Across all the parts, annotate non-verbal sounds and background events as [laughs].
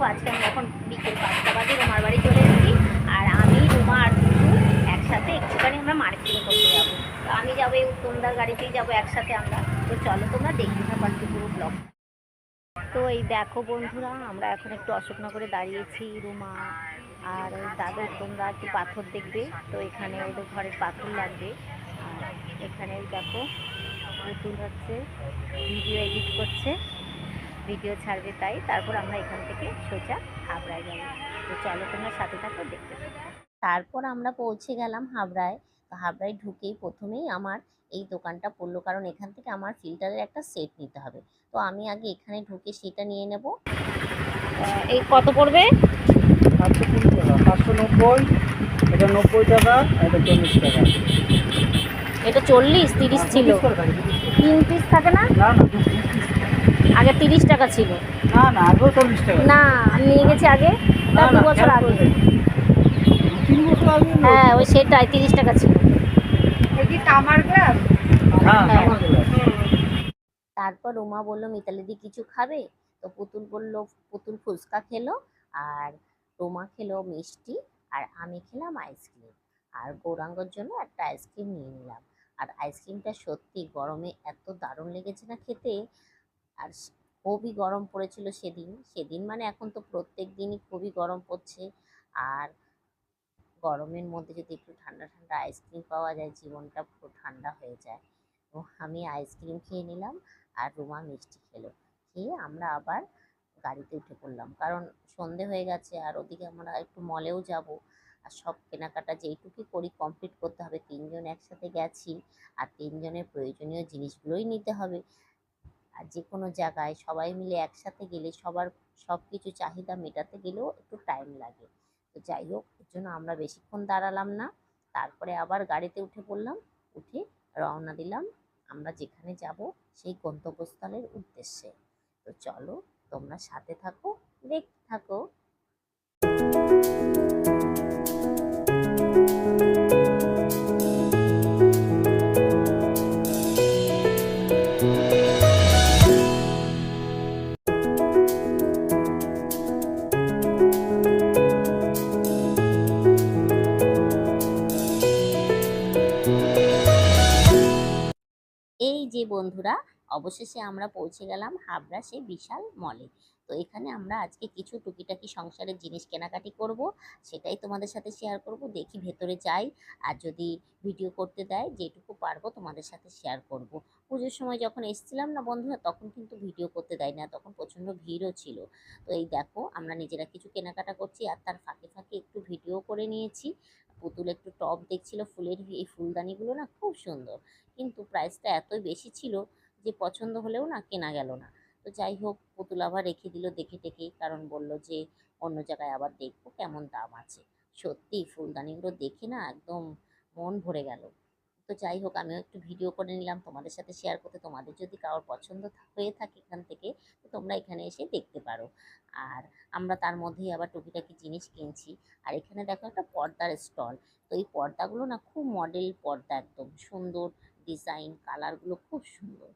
দেখো আজকে আমি এখন বিকেল পাঁচটা বাজে, রুমার বাড়ি চলে এসেছি। আর আমি, রুমা আর দুটু একসাথে একটুখানি আমরা মার্কেটিং করতে যাব। তো আমি যাব এই উত্তমদার গাড়িতেই যাব একসাথে আমরা। তো চলো তোমরা দেখি না পাচ্ছি পুরো ব্লগ তো এই দেখো বন্ধুরা, আমরা এখন একটু অশোকনগরে দাঁড়িয়েছি, রুমা আর দাদা, তোমরা একটু পাথর দেখবে। তো এখানে ওদের ঘরের পাথর লাগবে। আর এখানে দেখো, পুতুল হচ্ছে ভিডিও এডিট করছে। ভিডিও ছাড়বে তাই তারপর আমরা এখান থেকে সোজা হাবড়ায় যাব। তো চলো তোমরা সাথে থাকো দেখতে তারপর আমরা পৌঁছে গেলাম হাবড়ায়। তো হাবড়ায় ঢুকেই প্রথমেই আমার এই দোকানটা পড়ল কারণ এখান থেকে আমার ফিল্টারের একটা সেট নিতে হবে। তো আমি আগে এখানে ঢুকে সেটা নিয়ে নেব। এই কত পড়বে? পাঁচশো কুড়ি টাকা। পাঁচশো নব্বই এটা নব্বই টাকা এটা চল্লিশ টাকা। এটা চল্লিশ তিরিশ ছিল। তিরিশ করে। তিন পিস থাকে না। আগে তিরিশ টাকা ছিল। না না আগেও চল্লিশ টাকা। না আমি নিয়ে গেছি আগে তার দু বছর আগে। তিন বছর আগে হ্যাঁ ওই সেটাই তিরিশ টাকা ছিল। হ্যাঁ হ্যাঁ। তারপর রুমা বলল মিতালিদি কিছু খাবে? তো পুতুল বলল পুতুল ফুচকা খেলো আর রুমা খেলো মিষ্টি আর আমি খেলাম আইসক্রিম। আর গৌরাঙ্গর জন্য একটা আইসক্রিম নিয়ে নিলাম। আর আইসক্রিমটা সত্যি গরমে এত দারুণ লেগেছে না খেতে আর খুবই গরম পড়েছিল সেদিন। সেদিন মানে এখন তো প্রত্যেক দিনই খুবই গরম পড়ছে। আর গরমের মধ্যে যদি একটু ঠান্ডা ঠান্ডা আইসক্রিম পাওয়া যায়, জীবনটা পুরো ঠান্ডা হয়ে যায়। তো আমি আইসক্রিম খেয়ে নিলাম আর রুমা মিষ্টি খেলো। খেয়ে আমরা আবার গাড়িতে উঠে পড়লাম। কারণ সন্ধে হয়ে গেছে আর ওদিকে আমরা একটু মলেও যাব। আর সব কেনাকাটা যেইটুকুই করি কমপ্লিট করতে হবে। তিনজন একসাথে গেছি। আর তিনজনের প্রয়োজনীয় জিনিসগুলোই নিতে হবে। আর যে কোনো জায়গায় সবাই মিলে একসাথে গেলে সবার সব কিছু চাহিদা মেটাতে গেলেও একটু টাইম লাগে। তো যাই হোক, এর জন্য আমরা বেশিক্ষণ দাঁড়ালাম না। তারপরে আবার গাড়িতে উঠে পড়লাম, উঠে রওনা দিলাম। আমরা যেখানে যাব সেই গন্তব্যস্থলের উদ্দেশ্যে। তো চলো, তোমরা সাথে থাকো, দেখতে থাকো। এই যে বন্ধুরা, অবশেষে আমরা পৌঁছে গেলাম হাবড়া সেই বিশাল মলে তো এখানে আমরা আজকে কিছু টুকিটাকি সংসারের জিনিস কেনাকাটি করব, সেটাই তোমাদের সাথে শেয়ার করব, দেখি ভেতরে যাই আর যদি ভিডিও করতে দেয়, যেটুকু পারব তোমাদের সাথে শেয়ার করব। পুজোর সময় যখন এসেছিলাম না বন্ধুরা, তখন কিন্তু ভিডিও করতে দেয় না, তখন প্রচণ্ড ভিড়ও ছিল। তো এই দেখো, আমরা নিজেরা কিছু কেনাকাটা করছি আর তার ফাঁকে ফাঁকে একটু ভিডিও করে নিয়েছি। পুতুল একটু টপ দেখছিল, ফুলের এই ফুলদানিগুলো না খুব সুন্দর। কিন্তু প্রাইসটা এতই বেশি ছিল যে পছন্দ হলেও না কেনা গেল না। তো যাই হোক, পুতুল আবার রেখে দিল দেখে টেকেই কারণ বলল যে অন্য জায়গায় আবার দেখব কেমন দাম আছে। সত্যি ফুলদানিগুলো দেখে না একদম মন ভরে গেল। তো যাই হোক আমিও একটু ভিডিও করে নিলাম। তোমাদের সাথে শেয়ার করতে তোমাদের যদি কারোর পছন্দ হয়ে থাকে এখান থেকে, তো তোমরা এখানে এসে দেখতে পারো। আর আমরা তার মধ্যেই আবার টুকিটাকি জিনিস কিনছি। আর এখানে দেখো একটা পর্দার স্টল তো এই পর্দাগুলো না খুব মডেল পর্দা একদম। সুন্দর ডিজাইন কালারগুলো খুব সুন্দর।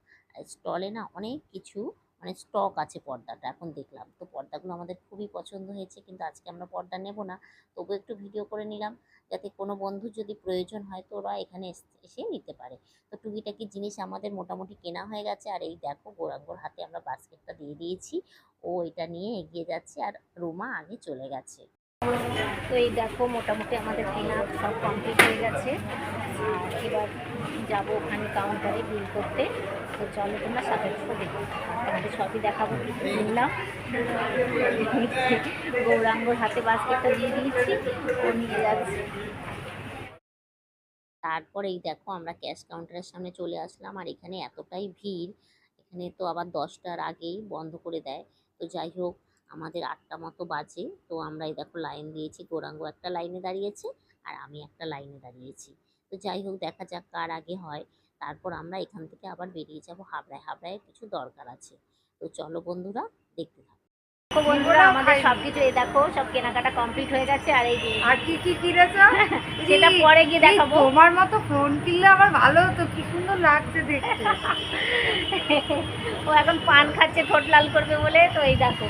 স্টলে না অনেক কিছু মানে স্টক আছে পর্দাটা, এখন দেখলাম। তো পর্দাগুলো আমাদের খুবই পছন্দ হয়েছে, কিন্তু আজকে আমরা পর্দা নেব না। তবু একটু ভিডিও করে নিলাম, যাতে কোনো বন্ধুর যদি প্রয়োজন হয় তো ওরা এখানে এস- নিতে পারে। তো টুকিটাকি জিনিস আমাদের মোটামুটি কেনা হয়ে গেছে, আর এই দেখো গোরাঙ্গর হাতে আমরা বাস্কেটটা দিয়ে দিয়েছি। ও এটা নিয়ে এগিয়ে যাচ্ছে, আর রুমা আগে চলে গেছে। তো এই দেখো মোটামুটি আমাদের কেনা সব কমপ্লিট হয়ে গেছে। এবার যাব ওখানে কাউন্টারে বিল করতে। তো চলো তোমরা সাথে তোমাদের সবই দেখাবো কি গৌরাঙ্গর হাতে বাস্কেটটা দিয়ে দিয়েছি, ও নিয়ে যাচ্ছে। তারপরে এই দেখো, আমরা ক্যাশ কাউন্টারের সামনে চলে আসলাম, আর এখানে এতটাই ভিড়, এখানে তো আবার দশটার আগেই বন্ধ করে দেয়। তো যাই হোক, আমাদের আটটা মতো বাজে, তো আমরা এই দেখো লাইন দিয়েছি, গৌরাঙ্গ একটা লাইনে দাঁড়িয়েছে, আর আমি একটা লাইনে দাঁড়িয়েছি। তো যাই হোক, দেখা যাক কার আগে হয়। তারপর আমরা এখান থেকে আবার বেরিয়ে যাব হাবড়ায়। হাবড়ায় কিছু দরকার আছে। তো চলো বন্ধুরা দেখতে থাকো। বন্ধুরা আমাদের সবকিছু এই দেখো সব কেনাকাটা কমপ্লিট হয়ে গেছে আর এই আর কি কি কিনেছ? [laughs] সেটা পরে গিয়ে দেখাবো। তোমার মতো ফোন কিনলে আমার ভালো হতো কি সুন্দর লাগছে দেখতে। [laughs] ও এখন পান খাচ্ছে ঠোঁট লাল করবে বলে তো এই দেখো।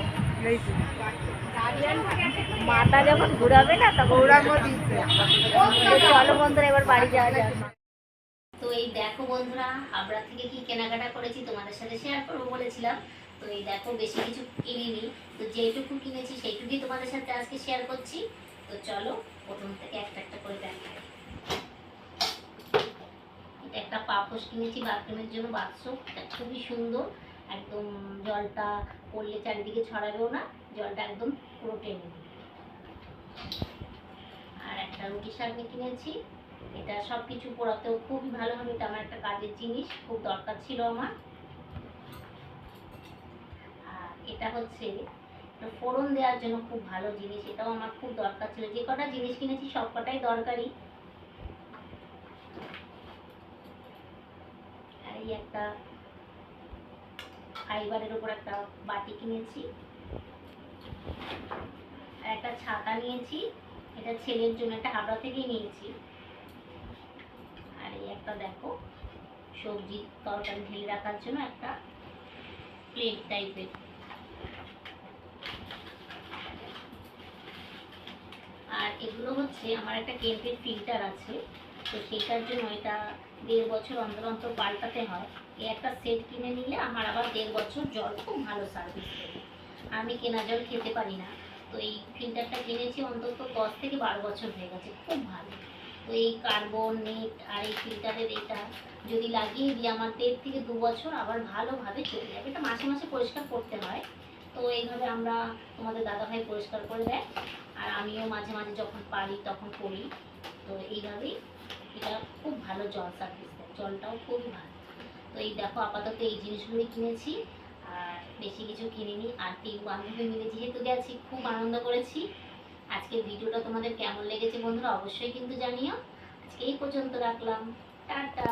মাথা যখন ঘুরাবে না তখন চলো বন্ধুরা এবার বাড়ি যাওয়া যাক। তো এই দেখো বন্ধুরা, হাবড়া থেকে কি কেনাকাটা করেছি তোমাদের সাথে শেয়ার করব বলেছিলাম। তো এই দেখো, বেশি কিছু কিনিনি। তো যেটুকু কিনেছি সেইটুকুই তোমাদের সাথে আজকে শেয়ার করছি। তো চলো, প্রথম থেকে একটা একটা করে দেখাই। এটা একটা পাপোশ কিনেছি বাথরুমের জন্য বাথরুম এটা খুবই সুন্দর। একদম জলটা পড়লে চারিদিকে ছড়াবেও না, জলটা একদম পুরো আর একটা রুটি শাকনি কিনেছি। এটা সব কিছু পড়াতেও খুবই ভালো হবে, এটা আমার একটা কাজের জিনিস, খুব দরকার ছিল আমার। আর এটা হচ্ছে ফোড়ন দেওয়ার জন্য খুব ভালো জিনিস, এটাও আমার খুব দরকার ছিল, যে কটা জিনিস কিনেছি সব কটাই দরকারি। এই একটা ফাইবারের উপর একটা বাটি কিনেছি। একটা ছাতা নিয়েছি, এটা ছেলের জন্য, একটা হাবড়া থেকেই নিয়েছি। একটা দেখো। সবজি তরকারি ঢেলে রাখার জন্য একটা প্লেট টাইপের আর এগুলো হচ্ছে আমার একটা কেন্টের ফিল্টার আছে। তো সেটার জন্য এটা দেড় বছর অন্তর অন্তর পাল্টাতে হয়। এই একটা সেট কিনে নিলে আমার আবার দেড় বছর জল খুব ভালো সার্ভিস দেবে। আমি কেনা জল খেতে পারি না। তো এই ফিল্টারটা কিনেছি অন্তত দশ থেকে বারো বছর হয়ে গেছে। খুব ভালো। তো এই কার্বন নেট আর এই ফিল্টারের এটা যদি লাগিয়ে দিই, আমার দেড় থেকে দু বছর আবার ভালোভাবে চলে যাবে। এটা মাসে মাসে পরিষ্কার করতে হয়। তো এইভাবে আমরা তোমাদের দাদাভাই পরিষ্কার করে দেয়। আর আমিও মাঝে মাঝে যখন পারি তখন করি। তো এইভাবেই এটা খুব ভালো জল সার্ভিস দেয়। জলটাও খুবই ভালো। তো এই দেখো আপাতত এই জিনিসগুলোই কিনেছি। আর বেশি কিছু কিনিনি। আর তিন বান্ধবী মিলে যেহেতু গেছি, খুব আনন্দ করেছি। আজকের ভিডিওটা তোমাদের কেমন লেগেছে বন্ধুরা অবশ্যই কিন্তু জানিও। আজকে এই পর্যন্ত রাখলাম। টাটা।